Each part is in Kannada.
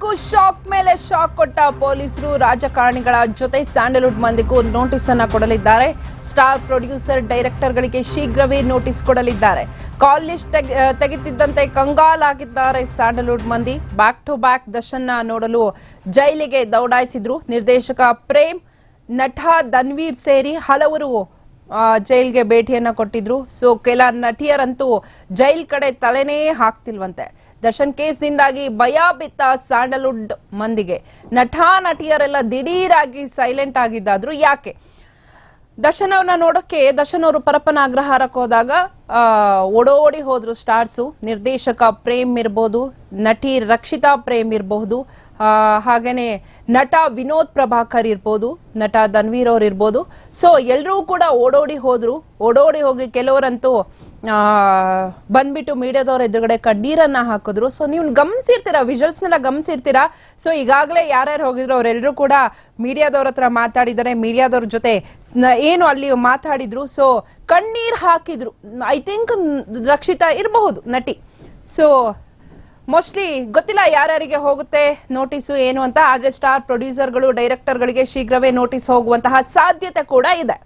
ಸ್ಯಾಂಡಲ್ವುಡ್ಗೂ ಶಾಕ್ ಮೇಲೆ ಶಾಕ್ ಕೊಟ್ಟ ಪೊಲೀಸರು ರಾಜಕಾರಣಿಗಳ ಜೊತೆ ಸ್ಯಾಂಡಲ್ವುಡ್ ಮಂದಿಗೂ ನೋಟಿಸ್ ಅನ್ನ ಕೊಡಲಿದ್ದಾರೆ. ಸ್ಟಾರ್ ಪ್ರೊಡ್ಯೂಸರ್, ಡೈರೆಕ್ಟರ್ಗಳಿಗೆ ಶೀಘ್ರವೇ ನೋಟಿಸ್ ಕೊಡಲಿದ್ದಾರೆ. ಕಾಲ್ ಲಿಸ್ಟ್ ತೆಗೆತಿದ್ದಂತೆ ಕಂಗಾಲಾಗಿದ್ದಾರೆ ಸ್ಯಾಂಡಲ್ವುಡ್ ಮಂದಿ. ಬ್ಯಾಕ್ ಟು ಬ್ಯಾಕ್ ದರ್ಶನ್ನ ನೋಡಲು ಜೈಲಿಗೆ ದೌಡಾಯಿಸಿದ್ರು ನಿರ್ದೇಶಕ ಪ್ರೇಮ್. ನಟ ಧನ್ವೀರ್ ಸೇರಿ ಹಲವರು ಜೈಲ್ಗೆ ಭೇಟಿಯನ್ನ ಕೊಟ್ಟಿದ್ರು. ಸೊ ಕೆಲ ನಟಿಯರಂತೂ ಜೈಲ್ ಕಡೆ ತಲೆನೇ ಹಾಕ್ತಿಲ್ವಂತೆ. ದರ್ಶನ್ ಕೇಸ್ನಿಂದಾಗಿ ಭಯ ಬಿತ್ತ ಸ್ಯಾಂಡಲ್ವುಡ್ ಮಂದಿಗೆ. ನಟ, ನಟಿಯರೆಲ್ಲ ದಿಢೀರಾಗಿ ಸೈಲೆಂಟ್ ಆಗಿದ್ದಾದ್ರು. ಯಾಕೆ? ದರ್ಶನ್ ಅವ್ರನ್ನ ನೋಡೋಕೆ ದರ್ಶನ್ ಅವರು ಪರಪ್ಪನ ಅಗ್ರಹಾರಕ್ಕೆ ಹೋದಾಗ ಓಡೋಡಿ ಹೋದ್ರು ಸ್ಟಾರ್ಸು. ನಿರ್ದೇಶಕ ಪ್ರೇಮ್ ಇರ್ಬೋದು, ನಟಿ ರಕ್ಷಿತಾ ಪ್ರೇಮ್ ಇರಬಹುದು ಹಾಗೇನೆ ನಟ ವಿನೋದ್ ಪ್ರಭಾಕರ್ ಇರ್ಬೋದು, ನಟ ಧನ್ವೀರ್ ಅವ್ರು ಇರ್ಬೋದು. ಸೊ ಎಲ್ಲರೂ ಕೂಡ ಓಡೋಡಿ ಹೋದ್ರು. ಓಡೋಡಿ ಹೋಗಿ ಕೆಲವರಂತೂ ಬಂದ್ಬಿಟ್ಟು ಮೀಡಿಯಾದವ್ರ ಎದುರುಗಡೆ ಕಣ್ಣೀರನ್ನ ಹಾಕಿದ್ರು. ಸೊ ನೀವು ಗಮನಿಸಿರ್ತೀರಾ, ವಿಜುವಲ್ಸ್ನೆಲ್ಲ ಗಮನಿಸಿರ್ತೀರಾ? ಸೊ ಈಗಾಗಲೇ ಯಾರ್ಯಾರು ಹೋಗಿದ್ರು ಅವರೆಲ್ಲರೂ ಕೂಡ ಮೀಡಿಯಾದವ್ರ ಹತ್ರ ಮಾತಾಡಿದ್ದಾರೆ. ಮೀಡಿಯಾದವ್ರ ಜೊತೆ ಏನು ಅಲ್ಲಿ ಮಾತಾಡಿದ್ರು. ಸೊ ಕಣ್ಣೀರ್ ಹಾಕಿದ್ರು. ಐ ಥಿಂಕ್ ರಕ್ಷಿತಾ ಇರಬಹುದು ನಟಿ. ಸೊ ಮೋಸ್ಟ್ಲಿ ಗೊತ್ತಿಲ್ಲ ಯಾರ್ಯಾರಿಗೆ ಹೋಗುತ್ತೆ ನೋಟಿಸು ಏನು ಅಂತ, ಆದರೆ ಸ್ಟಾರ್ ಪ್ರೊಡ್ಯೂಸರ್ಗಳು ಡೈರೆಕ್ಟರ್ಗಳಿಗೆ ಶೀಘ್ರವೇ ನೋಟಿಸ್ ಹೋಗುವಂತಹ ಸಾಧ್ಯತೆ ಕೂಡ ಇದೆ.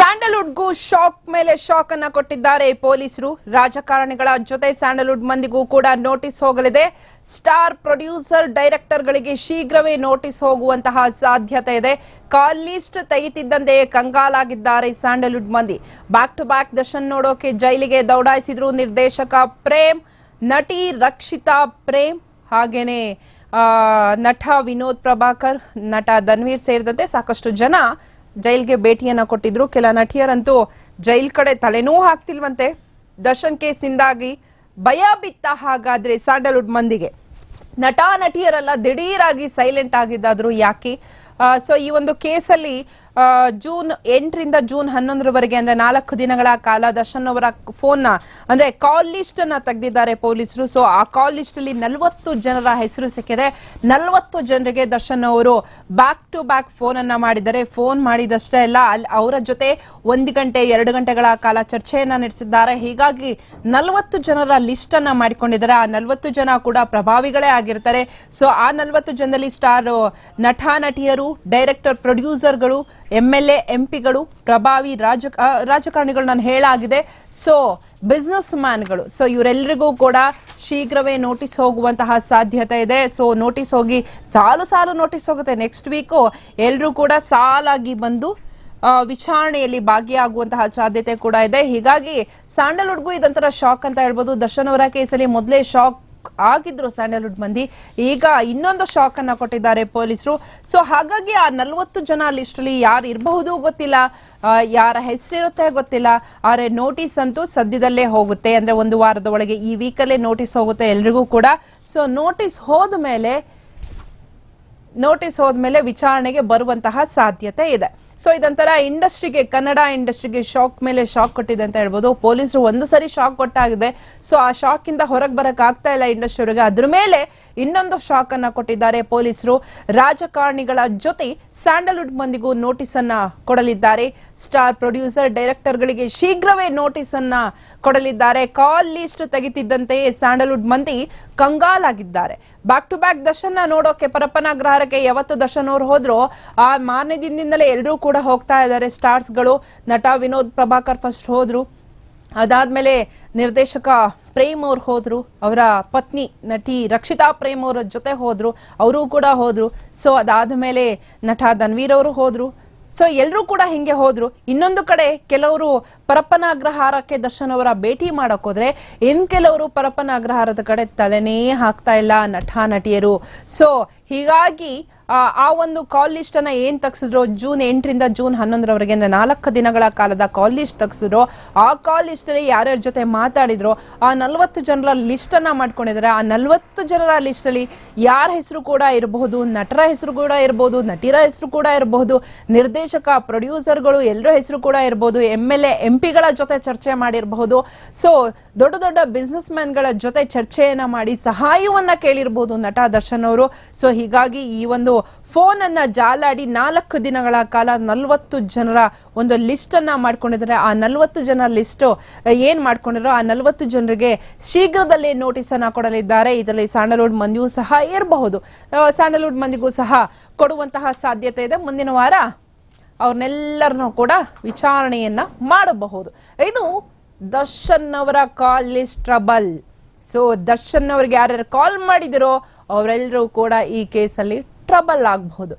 ಸ್ಯಾಂಡಲ್ವುಡ್ಗೂ ಶಾಕ್ ಮೇಲೆ ಶಾಕ್ ಅನ್ನ ಕೊಟ್ಟಿದ್ದಾರೆ ಪೊಲೀಸರು. ರಾಜಕಾರಣಿಗಳ ಜೊತೆ ಸ್ಯಾಂಡಲ್ವುಡ್ ಮಂದಿಗೂ ಕೂಡ ನೋಟಿಸ್ ಹೋಗಲಿದೆ. ಸ್ಟಾರ್ ಪ್ರೊಡ್ಯೂಸರ್, ಡೈರೆಕ್ಟರ್ಗಳಿಗೆ ಶೀಘ್ರವೇ ನೋಟಿಸ್ ಹೋಗುವಂತಹ ಸಾಧ್ಯತೆ ಇದೆ. ಕಾಲ್ ಲಿಸ್ಟ್ ತೆಗಿತಿದ್ದಂತೆ ಕಂಗಾಲಾಗಿದ್ದಾರೆ ಸ್ಯಾಂಡಲ್ವುಡ್ ಮಂದಿ. ಬ್ಯಾಕ್ ಟು ಬ್ಯಾಕ್ ದರ್ಶನ್ ನೋಡೋಕೆ ಜೈಲಿಗೆ ದೌಡಾಯಿಸಿದ್ರು ನಿರ್ದೇಶಕ ಪ್ರೇಮ್, ನಟಿ ರಕ್ಷಿತಾ ಪ್ರೇಮ್, ಹಾಗೇನೆ ನಟ ವಿನೋದ್ ಪ್ರಭಾಕರ್, ನಟ ಧನ್ವೀರ್ ಸೇರಿದಂತೆ ಸಾಕಷ್ಟು ಜನ ಜೈಲ್ಗೆ ಭೇಟಿಯನ್ನ ಕೊಟ್ಟಿದ್ರು. ಕೆಲ ನಟಿಯರಂತೂ ಜೈಲ್ ಕಡೆ ತಲೆನೂ ಹಾಕ್ತಿಲ್ವಂತೆ. ದರ್ಶನ್ ಕೇಸ್ನಿಂದಾಗಿ ಭಯ ಬಿತ್ತ ಹಾಗಾದ್ರೆ ಸ್ಯಾಂಡಲ್ವುಡ್ ಮಂದಿಗೆ. ನಟ, ನಟಿಯರೆಲ್ಲ ದಿಢೀರಾಗಿ ಸೈಲೆಂಟ್ ಆಗಿದ್ದಾದ್ರು ಯಾಕೆ? ಸೊ ಈ ಒಂದು ಕೇಸಲ್ಲಿ ಜೂನ್ ಎಂಟರಿಂದ ಜೂನ್ ಹನ್ನೊಂದರವರೆಗೆ ಅಂದ್ರೆ ನಾಲ್ಕು ದಿನಗಳ ಕಾಲ ದರ್ಶನ್ ಅವರ ಫೋನ್ನ, ಅಂದ್ರೆ ಕಾಲ್ ಲಿಸ್ಟ್ ಅನ್ನ ತೆಗೆದಿದ್ದಾರೆ ಪೊಲೀಸರು. ಸೊ ಆ ಕಾಲ್ ಲಿಸ್ಟ್ ಅಲ್ಲಿ ನಲವತ್ತು ಜನರ ಹೆಸರು ಸಿಕ್ಕಿದೆ. ನಲವತ್ತು ಜನರಿಗೆ ದರ್ಶನ್ ಅವರು ಬ್ಯಾಕ್ ಟು ಬ್ಯಾಕ್ ಫೋನ್ ಅನ್ನ ಮಾಡಿದ್ದಾರೆ. ಫೋನ್ ಮಾಡಿದಷ್ಟೇ ಅಲ್ಲ ಅಲ್ಲಿ ಅವರ ಜೊತೆ ಒಂದು ಗಂಟೆ, ಎರಡು ಗಂಟೆಗಳ ಕಾಲ ಚರ್ಚೆಯನ್ನ ನಡೆಸಿದ್ದಾರೆ. ಹೀಗಾಗಿ ನಲವತ್ತು ಜನರ ಲಿಸ್ಟ್ ಅನ್ನ ಮಾಡಿಕೊಂಡಿದ್ದಾರೆ. ಆ ನಲವತ್ತು ಜನ ಕೂಡ ಪ್ರಭಾವಿಗಳೇ ಆಗಿರ್ತಾರೆ. ಸೊ ಆ ನಲವತ್ತು ಜನರಲ್ಲಿ ಸ್ಟಾರ್, ನಟ, ನಟಿಯರು ಡೈರೆಕ್ಟರ್ ಪ್ರೊಡ್ಯೂಸರ್ಗಳು ಎಂ ಎಂಪಿಗಳು ಪ್ರಭಾವಿ ರಾಜ ರಾಜಕಾರಣಿಗಳು ನಾನು ಹೇಳಾಗಿದೆ. ಸೊ ಬಿಸ್ನೆಸ್ ಮ್ಯಾನ್ಗಳು ಸೊ ಇವರೆಲ್ಲರಿಗೂ ಕೂಡ ಶೀಘ್ರವೇ ನೋಟಿಸ್ ಹೋಗುವಂತಹ ಸಾಧ್ಯತೆ ಇದೆ. ಸೊ ನೋಟಿಸ್ ಹೋಗಿ ಸಾಲು ಸಾಲು ನೋಟಿಸ್ ಹೋಗುತ್ತೆ. ನೆಕ್ಸ್ಟ್ ವೀಕು ಎಲ್ಲರೂ ಕೂಡ ಸಾಲಾಗಿ ಬಂದು ವಿಚಾರಣೆಯಲ್ಲಿ ಭಾಗಿಯಾಗುವಂತಹ ಸಾಧ್ಯತೆ ಕೂಡ ಇದೆ. ಹೀಗಾಗಿ ಸ್ಯಾಂಡಲ್ವುಡ್ಗೂ ಇದೊಂಥರ ಶಾಕ್ ಅಂತ ಹೇಳ್ಬೋದು. ದರ್ಶನ್ ಅವರ ಕೇಸಲ್ಲಿ ಮೊದಲೇ ಶಾಕ್ ಆಗಿದ್ರು ಸ್ಯಾಂಡಲ್ವುಡ್ ಮಂದಿ, ಈಗ ಇನ್ನೊಂದು ಶಾಕ್ ಅನ್ನ ಕೊಟ್ಟಿದ್ದಾರೆ ಪೊಲೀಸರು. ಸೊ ಹಾಗಾಗಿ ಆ ನಲ್ವತ್ತು ಜನ ಲಿಸ್ಟ್ ಅಲ್ಲಿ ಯಾರು ಇರಬಹುದು ಗೊತ್ತಿಲ್ಲ ಯಾರ ಹೆಸರಿರುತ್ತೆ ಗೊತ್ತಿಲ್ಲ, ಆದ್ರೆ ನೋಟಿಸ್ ಅಂತೂ ಸದ್ಯದಲ್ಲೇ ಹೋಗುತ್ತೆ. ಅಂದ್ರೆ ಒಂದು ವಾರದ ಒಳಗೆ ಈ ವೀಕಲ್ಲೇ ನೋಟಿಸ್ ಹೋಗುತ್ತೆ ಎಲ್ರಿಗೂ ಕೂಡ. ಸೊ ನೋಟಿಸ್ ಹೋದ ಮೇಲೆ ನೋಟಿಸ್ ಹೋದ್ಮೇಲೆ ವಿಚಾರಣೆಗೆ ಬರುವಂತಹ ಸಾಧ್ಯತೆ ಇದೆ. ಸೊ ಇದೊಂಥರ ಇಂಡಸ್ಟ್ರಿಗೆ, ಕನ್ನಡ ಇಂಡಸ್ಟ್ರಿಗೆ ಶಾಕ್ ಮೇಲೆ ಶಾಕ್ ಕೊಟ್ಟಿದೆ ಅಂತ ಹೇಳ್ಬೋದು. ಪೊಲೀಸರು ಒಂದು ಸರಿ ಶಾಕ್ ಕೊಟ್ಟಾಗಿದೆ. ಸೊ ಆ ಶಾಕ್ ಇಂದ ಹೊರಗೆ ಬರಕ್ ಆಗ್ತಾ ಇಲ್ಲ ಇಂಡಸ್ಟ್ರಿಗೆ ಅದ್ರ ಮೇಲೆ ಇನ್ನೊಂದು ಶಾಕ್ ಅನ್ನ ಕೊಟ್ಟಿದ್ದಾರೆ ಪೊಲೀಸರು. ರಾಜಕಾರಣಿಗಳ ಜೊತೆ ಸ್ಯಾಂಡಲ್ವುಡ್ ಮಂದಿಗೂ ನೋಟಿಸ್ ಅನ್ನ ಕೊಡಲಿದ್ದಾರೆ. ಸ್ಟಾರ್ ಪ್ರೊಡ್ಯೂಸರ್ ಡೈರೆಕ್ಟರ್ಗಳಿಗೆ ಶೀಘ್ರವೇ ನೋಟಿಸ್ ಅನ್ನ ಕೊಡಲಿದ್ದಾರೆ. ಕಾಲ್ ಲಿಸ್ಟ್ ತೆಗಿತಿದ್ದಂತೆಯೇ ಸ್ಯಾಂಡಲ್ವುಡ್ ಮಂದಿ ಕಂಗಾಲಾಗಿದ್ದಾರೆ. ಬ್ಯಾಕ್ ಟು ಬ್ಯಾಕ್ ದರ್ಶನ್ ನೋಡೋಕೆ, ಪರಪ್ಪನ ಗ್ರಹಕ್ಕೆ ಯಾವತ್ತು ದರ್ಶನ್ ಅವ್ರು ಹೋದ್ರು, ಆ ಮಾರನೇ ದಿನದಿಂದಲೇ ಎಲ್ಲರೂ ಕೂಡ ಹೋಗ್ತಾ ಇದ್ದಾರೆ ಸ್ಟಾರ್ಸ್ಗಳು ನಟ ವಿನೋದ್ ಪ್ರಭಾಕರ್ ಫಸ್ಟ್ ಹೋದ್ರು. ಅದಾದ್ಮೇಲೆ ನಿರ್ದೇಶಕ ಪ್ರೇಮ್ ಅವ್ರು ಹೋದ್ರು. ಅವರ ಪತ್ನಿ ನಟಿ ರಕ್ಷಿತಾ ಪ್ರೇಮ್ ಅವರ ಜೊತೆ ಹೋದ್ರು. ಅವರು ಕೂಡ ಹೋದ್ರು. ಸೊ ಅದಾದ್ಮೇಲೆ ನಟ ಧನ್ವೀರ್ ಅವರು ಹೋದ್ರು. ಸೊ ಎಲ್ಲರೂ ಕೂಡ ಹಿಂಗೆ ಹೋದ್ರು. ಇನ್ನೊಂದು ಕಡೆ ಕೆಲವರು ಪರಪ್ಪನ ಅಗ್ರಹಾರಕ್ಕೆ ದರ್ಶನ್ ಅವರ ಭೇಟಿ ಮಾಡಕ್ ಹೋದ್ರೆ ಇನ್ ಕೆಲವರು ಪರಪ್ಪನ ಕಡೆ ತಲೆನೇ ಹಾಕ್ತಾ ಇಲ್ಲ ನಟ, ನಟಿಯರು. ಸೊ ಹೀಗಾಗಿ ಆ, ಒಂದು ಕಾಲ್ ಲಿಸ್ಟ್ ಅನ್ನ ಏನ್ ತಗ್ಸಿದ್ರು ಜೂನ್ ಎಂಟರಿಂದ ಜೂನ್ ಹನ್ನೊಂದರವರೆಗೆ ಅಂದ್ರೆ ನಾಲ್ಕು ದಿನಗಳ ಕಾಲದ ಕಾಲ್ ಲಿಸ್ಟ್ ತಗ್ಸಿದ್ರು ಆ ಕಾಲ್ ಲಿಸ್ಟ್ ಅಲ್ಲಿ ಯಾರ್ಯಾರ ಜೊತೆ ಮಾತಾಡಿದ್ರು ಆ ನಲ್ವತ್ತು ಜನರ ಲಿಸ್ಟ್ ಅನ್ನ ಮಾಡ್ಕೊಂಡಿದ್ದಾರೆ ಆ ನಲ್ವತ್ತು ಜನರ ಲಿಸ್ಟ್ ಅಲ್ಲಿ ಯಾರ ಹೆಸರು ಕೂಡ ಇರಬಹುದು ನಟರ ಹೆಸರು ಕೂಡ ಇರಬಹುದು ನಟಿರ ಹೆಸರು ಕೂಡ ಇರಬಹುದು ನಿರ್ದೇಶಕ ಪ್ರೊಡ್ಯೂಸರ್ಗಳು ಎಲ್ಲರ ಹೆಸರು ಕೂಡ ಇರಬಹುದು ಎಂ ಎಲ್ ಎ ಎಂ ಪಿಗಳ ಜೊತೆ ಚರ್ಚೆ ಮಾಡಿರಬಹುದು. ಸೊ ದೊಡ್ಡ ದೊಡ್ಡ ಬಿಸ್ನೆಸ್ ಮ್ಯಾನ್ಗಳ ಜೊತೆ ಚರ್ಚೆಯನ್ನ ಮಾಡಿ ಸಹಾಯವನ್ನ ಕೇಳಿರಬಹುದು ನಟ ದರ್ಶನ್ ಅವರು. ಸೊ ಹೀಗಾಗಿ ಈ ಒಂದು ಫೋನ್ ಅನ್ನ ಜಾಲಾಡಿ ನಾಲ್ಕು ದಿನಗಳ ಕಾಲ ನಲವತ್ತು ಜನರ ಒಂದು ಲಿಸ್ಟ್ ಅನ್ನ ಮಾಡ್ಕೊಂಡಿದ್ದಾರೆ. ಆ ನಲ್ವತ್ತು ಜನ ಲಿಸ್ಟ್ ಏನ್ ಮಾಡ್ಕೊಂಡಿರೋ ಆ ನಲವತ್ತು ಜನರಿಗೆ ಶೀಘ್ರದಲ್ಲೇ ನೋಟಿಸ್ ಅನ್ನ ಕೊಡಲಿದ್ದಾರೆ. ಇದರಲ್ಲಿ ಸ್ಯಾಂಡಲ್ವುಡ್ ಮಂದಿಯೂ ಸಹ ಇರಬಹುದು. ಸ್ಯಾಂಡಲ್ವುಡ್ ಮಂದಿಗೂ ಸಹ ಕೊಡುವಂತಹ ಸಾಧ್ಯತೆ ಇದೆ. ಮುಂದಿನ ವಾರ ಅವ್ರನ್ನೆಲ್ಲರನ್ನೂ ಕೂಡ ವಿಚಾರಣೆಯನ್ನ ಮಾಡಬಹುದು. ಇದು ದರ್ಶನ್ ಅವರ call list trouble. So, Darshan ಅವರಿಗೆ ಯಾರ್ಯಾರು ಕಾಲ್ ಮಾಡಿದಿರೋ ಅವರೆಲ್ಲರೂ ಕೂಡ ಈ ಕೇಸಲ್ಲಿ ಟ್ರಬಲ್ ಆಗಬಹುದು.